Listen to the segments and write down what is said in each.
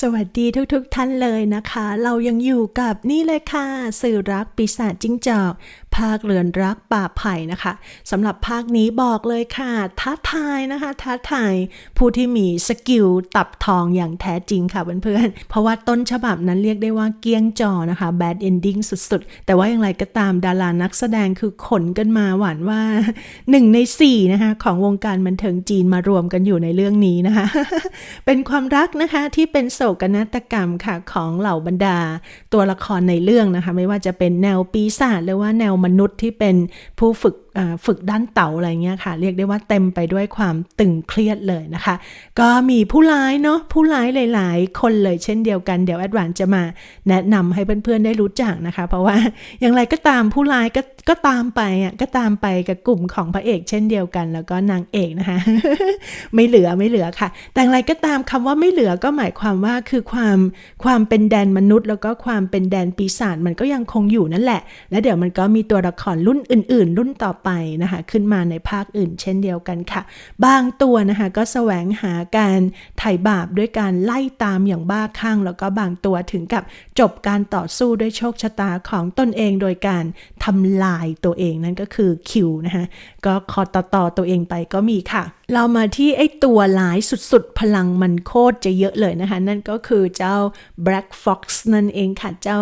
สวัสดีทุกๆทท่านเลยนะคะ เรายังอยู่กับนี่เลยค่ะ สื่อรักปีศาจจิ้งจอกภาคเรือนรักป่าไผ่นะคะสำหรับภาคนี้บอกเลยค่ะท้าทายนะคะท้าทายผู้ที่มีสกิลตับทองอย่างแท้จริงค่ะเพื่อนๆเพราะว่าต้นฉบับนั้นเรียกได้ว่าเกี้ยงจอนะคะ bad ending สุดๆ แต่ว่าอย่างไรก็ตามดารานักแสดงคือขนกันมาหวานว่าหนึ่งในสี่นะคะของวงการบันเทิงจีนมารวมกันอยู่ในเรื่องนี้นะคะ เป็นความรักนะคะที่เป็นโศกนาฏกรรมค่ะของเหล่าบรรดา ตัวละครในเรื่องนะคะ ไม่ว่าจะเป็นแนวปีศาจหรือว่าแนวมนุษย์ที่เป็นผู้ฝึกฝึกด้านเต่าอะไรเงี้ยค่ะ เรียกได้ว่าเต็มไปด้วยความตึงเครียดเลยนะคะ ก็มีผู้ร้ายเนาะผู้ร้ายหลาย ๆ คนเลยเช่นเดียวกันเดี๋ยวแอดวานจะมาแนะนำให้เพื่อน ๆ ได้รู้จักนะคะ เพราะว่าอย่างไรก็ตามผู้ร้ายก็ก็ตามไปอะก็ตามไปกับกลุ่มของพระเอกเช่นเดียวกัน แล้วก็นางเอกนะคะ ไม่เหลือไม่เหลือค่ะ แต่อย่างไรก็ตามคำว่าไม่เหลือก็หมายความว่าคือความความเป็นแดนมนุษย์ แล้วก็ความเป็นแดนปีศาจมันก็ยังคงอยู่นั่นแหละ แล้วเดี๋ยวมันก็มีตัวละครรุ่นอื่น ๆ รุ่นต่อไปนะคะขึ้นมาในภาคอื่นเช่นเดียวกันค่ะ บางตัวนะคะก็แสวงหาการไถ่บาปด้วยการไล่ตามอย่างบ้าคลั่งแล้วก็บางตัวถึงกับจบการต่อสู้ด้วยโชคชะตาของตนเองโดยการทำลายตัวเองนั่นก็คือคิวนะคะก็คอตต่อตัวเองไปก็มีค่ะ เรามาที่ไอ้ตัวหลายสุดๆ พลังมันโคตรจะเยอะเลยนะคะ นั่นก็คือเจ้า Black Fox นั่นเองค่ะเจ้า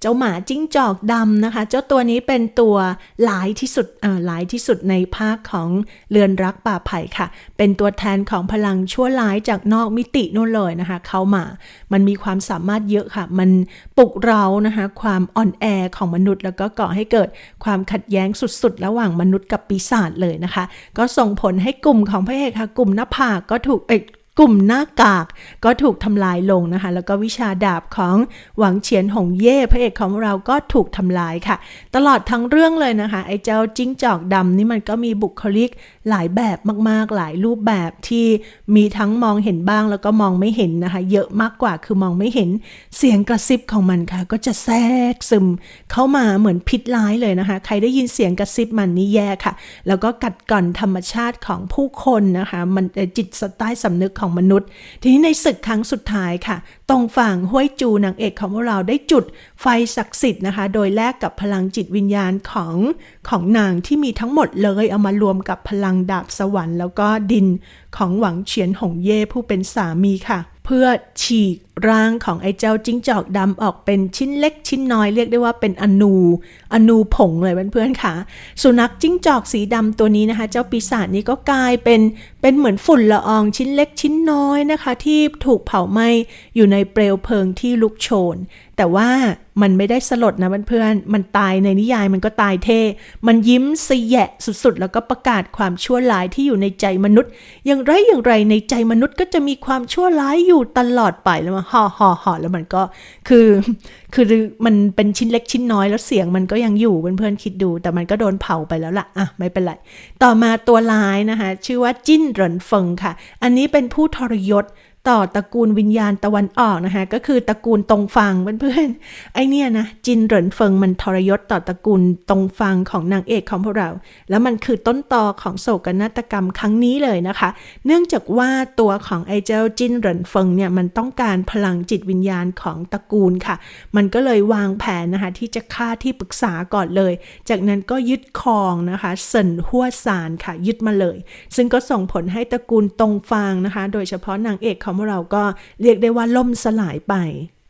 เจ้าหมาจิ้งจอกดำนะคะ เจ้าตัวนี้เป็นตัวหลายที่สุดอ่าหลายที่สุดในภาคของเรือนรักป่าไผ่ค่ะ เป็นตัวแทนของพลังชั่วร้ายจากนอกมิตินู่นเลยนะคะ เข้ามามันมีความสามารถเยอะค่ะ มันปลุกเรานะคะ ความอ่อนแอของมนุษย์ แล้วก็ก่อให้เกิดความขัดแย้งสุดๆ ระหว่างมนุษย์กับปีศาจเลยนะคะ ก็ส่งผลให้กลุ่มของพระเอกค่ะ กลุ่มหน้าผากก็ถูกเอก กลุ่มหน้ากากก็ถูกทำลายลงนะคะ แล้วก็วิชาดาบของหวังเฉียนหงเย่พระเอกของเราก็ถูกทำลายค่ะ ตลอดทั้งเรื่องเลยนะคะ ไอ้เจ้าจิ้งจอกดำนี่มันก็มีบุคลิกหลายแบบมากๆ หลายรูปแบบที่มีทั้งมองเห็นบ้างแล้วก็มองไม่เห็นนะคะ เยอะมากกว่าคือมองไม่เห็นเสียงกระซิบของมันค่ะ ก็จะแทรกซึมเข้ามาเหมือนพิษร้ายเลยนะคะ ใครได้ยินเสียงกระซิบมันนี่แย่ค่ะ แล้วก็กัดก่อนธรรมชาติของผู้คนนะคะ มันจิตสใต้สำนึกของมนุษย์ ทีนี้ในศึกครั้งสุดท้ายค่ะ ตรงฝั่งห้วยจูนางเอกของพวกเราได้จุดไฟศักดิ์สิทธิ์นะคะ โดยแลกกับพลังจิตวิญญาณของของนางที่มีทั้งหมดเลยเอามารวมกับพลังดาบสวรรค์ แล้วก็ดินของหวังเฉียนหงเย่ผู้เป็นสามีค่ะ เพื่อฉีกร่างของไอ้เจ้าจิ้งจอกดำออกเป็นชิ้นเล็กชิ้นน้อยเรียกได้ว่าเป็นอนูอนูผงเลยเพื่อนๆค่ะ สุนัขจิ้งจอกสีดำตัวนี้นะคะ เจ้าปีศาจนี้ก็กลายเป็นเป็นเหมือนฝุ่นละอองชิ้นเล็กชิ้นน้อยนะคะ ที่ถูกเผาไหม้อยู่ในเปลวเพลิงที่ลุกโชน แต่ว่ามันไม่ได้สลดนะเพื่อนๆ มันตายในนิยายมันก็ตายเท่ มันยิ้มสแยะสุดๆ แล้วก็ประกาศความชั่วร้ายที่อยู่ในใจมนุษย์ อย่างไรอย่างไรในใจมนุษย์ก็จะมีความชั่วร้ายอยู่ตลอดไปแล้วมาห่อห่อห่อแล้วมันก็คือ คือมันเป็นชิ้นเล็กชิ้นน้อยแล้วเสียงมันก็ยังอยู่เพื่อนๆคิดดู แต่มันก็โดนเผาไปแล้วล่ะอะไม่เป็นไร ต่อมาตัวร้ายนะคะชื่อว่าจิ้นเหรินเฟิงค่ะ อันนี้เป็นผู้ทรยศ ต่อตระกูลวิญญาณตะวันออกนะคะก็คือตระกูลตรงฟังเพื่อนๆไอเนี่ยนะจินเหรินเฟิงมันทรยศต่อตระกูลตรงฟังของนางเอกของพวกเรา แล้วมันคือต้นตอของโศกนาฏกรรมครั้งนี้เลยนะคะ เนื่องจากว่าตัวของไอเจ้าจินเหรินเฟิงเนี่ยมันต้องการพลังจิตวิญญาณของตระกูลค่ะ มันก็เลยวางแผนนะคะที่จะฆ่าที่ปรึกษาก่อนเลย จากนั้นก็ยึดครองนะคะเซินหัวซานค่ะยึดมาเลย ซึ่งก็ส่งผลให้ตระกูลตรงฟางนะคะ โดยเฉพาะนางเอกของเราก็เรียกได้ว่าล่มสลายไป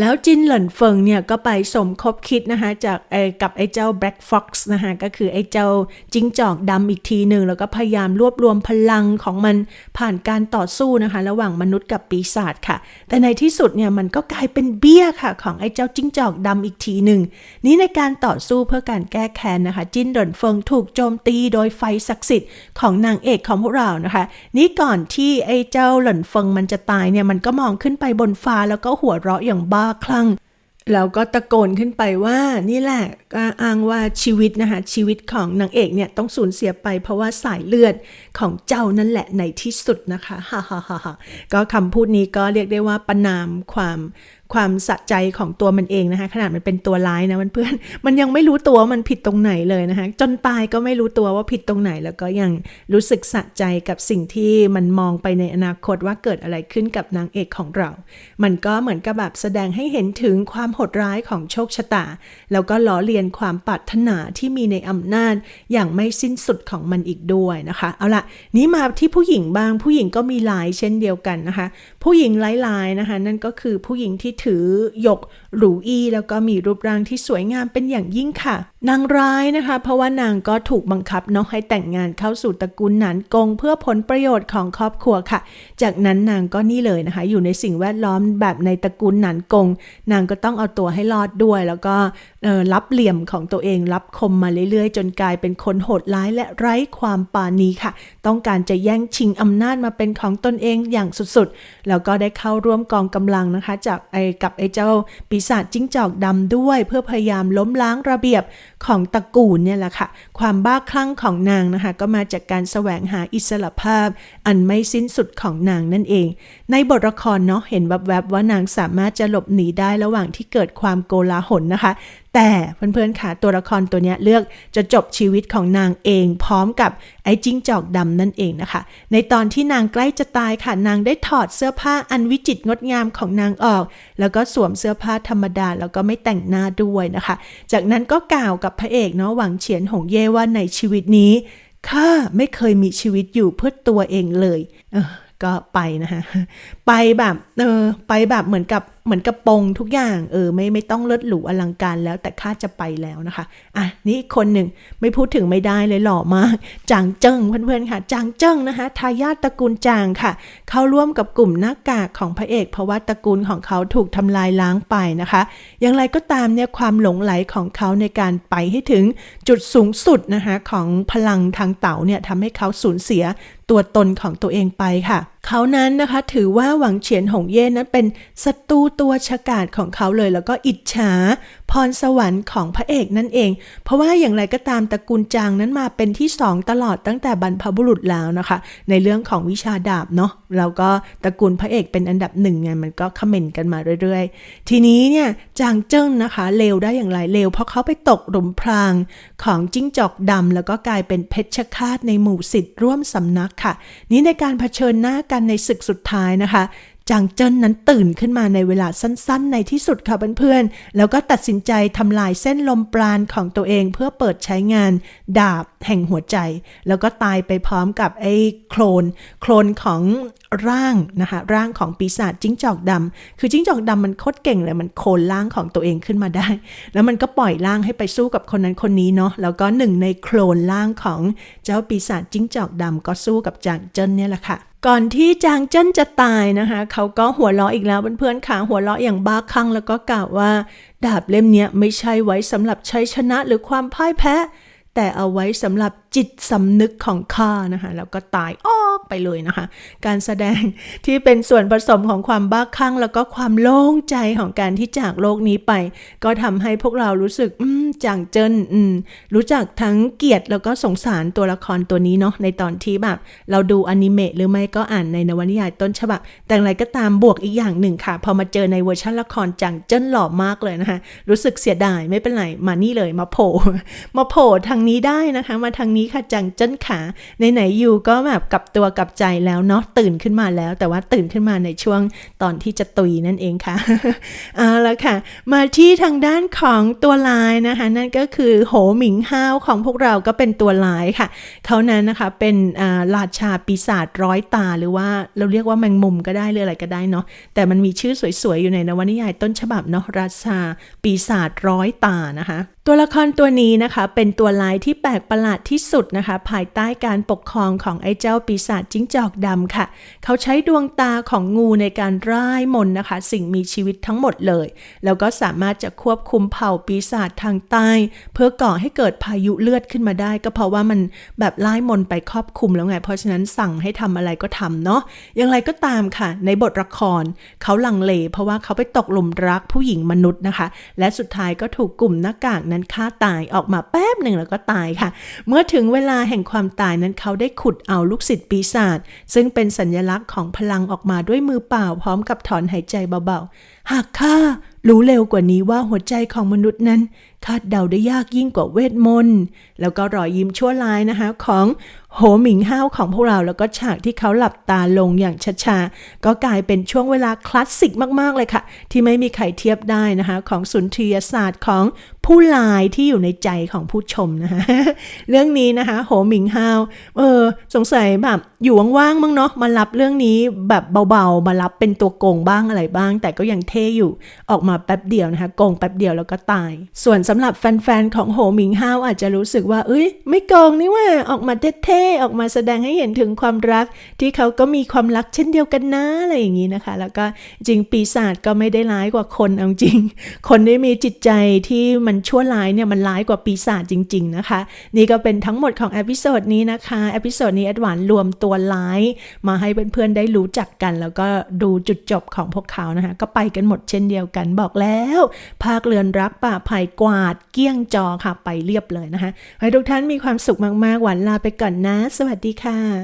แล้วจินเหลินเฟิงเนี่ยก็ไปสมคบคิดนะคะจากไอ้กับไอ้เจ้า Black Fox นะคะก็คือไอ้เจ้าจิ้งจอกดำอีกทีหนึ่งแล้วก็พยายามรวบรวมพลังของมันผ่านการต่อสู้นะคะ ระหว่างมนุษย์กับปีศาจค่ะ แต่ในที่สุดเนี่ยมันก็กลายเป็นเบี้ยค่ะ ของไอ้เจ้าจิ้งจอกดำอีกทีหนึ่งนี้ในการต่อสู้เพื่อการแก้แค้นนะคะ จินเหลินเฟิงถูกโจมตีโดยไฟศักดิ์สิทธิ์ของนางเอกของพวกเรานะคะ นี่ก่อนที่ไอ้เจ้าเหลินเฟิงมันจะตายเนี่ยมันก็มองขึ้นไปบนฟ้าแล้วก็หัวเราะอย่างบ้าคลั่ง แล้วก็ตะโกนขึ้นไปว่านี่แหละก็อ้างว่าชีวิตนะคะชีวิตของนางเอกเนี่ยต้องสูญเสียไปเพราะว่าสายเลือด ของเจ้านั่นแหละในที่สุดนะคะฮ่าฮ่าฮ่าฮ่าก็คำพูดนี้ก็เรียกได้ว่าประนามความความสะใจของตัวมันเองนะคะ ขนาดมันเป็นตัวร้ายนะเพื่อนมันยังไม่รู้ตัวมันผิดตรงไหนเลยนะคะ จนตายก็ไม่รู้ตัวว่าผิดตรงไหน แล้วก็ยังรู้สึกสะใจกับสิ่งที่มันมองไปในอนาคตว่าเกิดอะไรขึ้นกับนางเอกของเรา มันก็เหมือนกับแบบแสดงให้เห็นถึงความโหดร้ายของโชคชะตา แล้วก็ล้อเลียนความปรารถนาที่มีในอำนาจอย่างไม่สิ้นสุดของมันอีกด้วยนะคะ เอาละนี้มาที่ผู้หญิงบ้าง ผู้หญิงก็มีหลายเช่นเดียวกันนะคะ ผู้หญิงหลายๆนะคะ นั่นก็คือผู้หญิงที่ถือหยก หรูอี้แล้วก็มีรูปร่างที่สวยงามเป็นอย่างยิ่งค่ะ นางร้ายนะคะ เพราะว่านางก็ถูกบังคับเนาะให้แต่งงานเข้าสู่ตระกูลหนานกง เพื่อผลประโยชน์ของครอบครัวค่ะ จากนั้นนางก็นี่เลยนะคะ อยู่ในสิ่งแวดล้อมแบบในตระกูลหนานกง นางก็ต้องเอาตัวให้รอดด้วย แล้วก็รับเหลี่ยมของตัวเองรับคมมาเรื่อยๆ จนกลายเป็นคนโหดร้ายและไร้ความปราณีค่ะ ต้องการจะแย่งชิงอำนาจมาเป็นของตนเองอย่างสุดๆ แล้วก็ได้เข้าร่วมกองกำลังนะคะ จากไอ้กับไอ้เจ้าปีศาจจิ้งจอกดำด้วย เพื่อพยายามล้มล้างระเบียบของตระกูลเนี่ยแหละค่ะ ความบ้าคลั่งของนางนะคะ ก็มาจากการแสวงหาอิสรภาพ อันไม่สิ้นสุดของนางนั่นเอง ในบทละครเนาะเห็นแวบๆว่านางสามารถจะหลบหนีได้ระหว่างที่เกิดความโกลาหลนะคะ แต่เพื่อนๆค่ะตัวละครตัวนี้เลือกจะจบชีวิตของนางเอง พร้อมกับไอ้จิ้งจอกดำนั่นเองนะคะ ในตอนที่นางใกล้จะตายค่ะ นางได้ถอดเสื้อผ้าอันวิจิตรงดงามของนางออก แล้วก็สวมเสื้อผ้าธรรมดาแล้วก็ไม่แต่งหน้าด้วยนะคะ จากนั้นก็กล่าวกับพระเอกเนาะหวังเฉียนหงเย่ว่าในชีวิตนี้ข้าไม่เคยมีชีวิตอยู่เพื่อตัวเองเลย เออก็ไปนะคะไปแบบเออไปแบบเหมือนกับ เหมือนกับปงทุกอย่างเออไม่ไม่ต้องเลิศหรูอลังการแล้วแต่ข้าจะไปแล้วนะคะอะนี่คนหนึ่งไม่พูดถึงไม่ได้เลยหล่อมากจางเจิ้งเพื่อนๆค่ะจางเจิ้งนะคะทายาทตระกูลจางค่ะ เข้าร่วมกับกลุ่มหน้ากากของพระเอกเพราะว่าตระกูลของเขาถูกทำลายล้างไปนะคะ อย่างไรก็ตามเนี่ยความหลงไหลของเขาในการไปให้ถึงจุดสูงสุดนะคะของพลังทางเต่าเนี่ยทำให้เขาสูญเสียตัวตนของตัวเองไปค่ะ เขานั้นนะคะถือว่าหวังเฉียนหงเย่นั้นเป็นศัตรูตัวฉกาจของเขาเลยแล้วก็อิจฉา พรสวรรค์ของพระเอกนั่นเอง เพราะว่าอย่างไรก็ตามตระกูลจางนั้นมาเป็นที่สองตลอดตั้งแต่บรรพบุรุษแล้วนะคะ ในเรื่องของวิชาดาบเนาะแล้วก็ตระกูลพระเอกเป็นอันดับหนึ่งไงมันก็คอมเมนต์กันมาเรื่อยๆ ทีนี้เนี่ยจางเจิ้งนะคะเลวได้อย่างไรเลวเพราะเขาไปตกหลุมพรางของจิ้งจอกดำแล้วก็กลายเป็นเพชฌฆาตในหมู่สิทธิ์ร่วมสำนักค่ะ นี้ในการเผชิญหน้ากันในศึกสุดท้ายนะคะ จางเจิ้นนั้นตื่นขึ้นมาในเวลาสั้นๆ ในที่สุดค่ะเพื่อนๆ แล้วก็ตัดสินใจทำลายเส้นลมปราณของตัวเองเพื่อเปิดใช้งานดาบแห่งหัวใจ แล้วก็ตายไปพร้อมกับไอ้โคลน โคลนของร่างนะคะร่างของปีศาจจิ้งจอกดำคือจิ้งจอกดำมันโคตรเก่งเลยมันโคลนร่างของตัวเองขึ้นมาได้ แล้วมันก็ปล่อยร่างให้ไปสู้กับคนนั้นคนนี้เนาะแล้วก็หนึ่งในโคลนร่างของเจ้าปีศาจจิ้งจอกดำก็สู้กับจางเจิ้นเนี่ยแหละค่ะ ก่อนที่จางเจิ้นจะตายนะคะ เขาก็หัวเราะอีกแล้วเพื่อนๆขาหัวเราะอย่างบ้าคลั่งแล้วก็กล่าวว่า ดาบเล่มนี้ไม่ใช่ไว้สำหรับชัยชนะหรือความพ่ายแพ้ แต่เอาไว้สำหรับ จิตสำนึกของข้านะคะแล้วก็ตายออกไปเลยนะคะ การแสดงที่เป็นส่วนผสมของความบ้าคลั่ง แล้วก็ความโล่งใจของการที่จากโลกนี้ไป ก็ทำให้พวกเรารู้สึกจางเจินรู้จักทั้งเกียดแล้วก็สงสารตัวละครตัวนี้เนาะในตอนที่แบบ เราดูอนิเมะหรือไม่ก็อ่านในนวนิยายต้นฉบับ แต่อย่างไรก็ตามบวกอีกอย่างหนึ่งค่ะ พอมาเจอในเวอร์ชันละครจางเจิ้นหล่อมากเลยนะคะรู้สึกเสียดายไม่เป็นไรมานี่เลยมาโผล่มาโผล่ทางนี้ได้นะคะ มาทางนี้ค่ะจังเจิ้นขาในไหนๆอยู่ก็แบบกลับตัวกลับใจแล้วเนาะตื่นขึ้นมาแล้ว แต่ว่าตื่นขึ้นมาในช่วงตอนที่จะตุยนั่นเองค่ะเอาละค่ะ มาที่ทางด้านของตัวลายนะคะ นั่นก็คือโหหมิงห้าวของพวกเราก็เป็นตัวลายค่ะเขานั้นนะคะเป็นราชาปีศาจร้อยตาหรือว่าเราเรียกว่าแมงมุมก็ได้หรืออะไรก็ได้เนาะแต่มันมีชื่อสวยๆอยู่ในนวนิยายต้นฉบับเนาะราชาปีศาจร้อยตานะคะ ตัวละครตัวนี้นะคะเป็นตัวลายที่แปลกประหลาดที่สุดนะคะ ภายใต้การปกครองของไอ้เจ้าปีศาจจิ้งจอกดำค่ะ เขาใช้ดวงตาของงูในการร่ายมนนะคะ สิ่งมีชีวิตทั้งหมดเลย แล้วก็สามารถจะควบคุมเผ่าปีศาจทางใต้ เพื่อก่อให้เกิดพายุเลือดขึ้นมาได้ ก็เพราะว่ามันแบบไล่มนไปครอบคลุมแล้วไง เพราะฉะนั้นสั่งให้ทำอะไรก็ทำเนาะอย่างไรก็ตามค่ะ ในบทละครเขาลังเล เพราะว่าเขาไปตกหลุมรักผู้หญิงมนุษย์นะคะ และสุดท้ายก็ถูกกลุ่มหน้ากากนั้นฆ่าตายออกมาแป๊บหนึ่งแล้วก็ตายค่ะ เมื่อถึงเวลาแห่งความตายนั้นเขาได้ขุดเอาลูกศิษย์ปีศาจซึ่งเป็นสัญลักษณ์ของพลังออกมาด้วยมือเปล่าพร้อมกับถอนหายใจเบาๆ หากข้ารู้เร็วกว่านี้ว่าหัวใจของมนุษย์นั้น คาดเดาได้ยากยิ่งกว่าเวทมนต์แล้วก็รอยยิ้มชั่วร้ายนะคะ ของโหหมิงห้าวของพวกเราแล้วก็ฉากที่เขาหลับตาลงอย่างช้าๆก็กลายเป็นช่วงเวลาคลาสสิกมากๆเลยค่ะ ที่ไม่มีใครเทียบได้นะคะ ของสุนทรียศาสตร์ของ ผู้ลายที่อยู่ในใจของผู้ชมนะคะ เรื่องนี้นะคะโหมิงฮาว เออ สงสัยแบบอยู่ว่างๆมั้งเนาะมารับเรื่องนี้แบบเบาๆ มารับเป็นตัวโกงบ้างอะไรบ้าง แต่ก็ยังเท่อยู่ออกมาแป๊บเดียวนะคะ โกงแป๊บเดียวแล้วก็ตาย ส่วนสำหรับแฟนๆของโหหมิงฮาวอาจจะรู้สึกว่า เอ้ย ไม่โกงนี่ว่าออกมาเท่ๆออกมาแสดงให้เห็นถึงความรัก ที่เขาก็มีความรักเช่นเดียวกันนะอะไรอย่างนี้นะคะ แล้วก็จริงปีศาจก็ไม่ได้ร้ายกว่าคนเอาจริง คนที่มีจิตใจที่มันชั่วร้ายเนี่ยมันร้ายกว่าปีศาจจริง ๆ นะคะ นี่ก็เป็นทั้งหมดของเอพิโซดนี้นะคะเอพิโซดนี้แอดวานรวมตัวร้ายมาให้เพื่อนๆได้รู้จักกัน แล้วก็ดูจุดจบของพวกเขานะคะ ก็ไปกันหมดเช่นเดียวกันบอกแล้ว ภาคเรือนรักป่าไผ่กวาดเกี้ยงจอค่ะไปเรียบเลยนะคะให้ทุกท่านมีความสุขมากๆหวานลาไปก่อนนะ สวัสดีค่ะ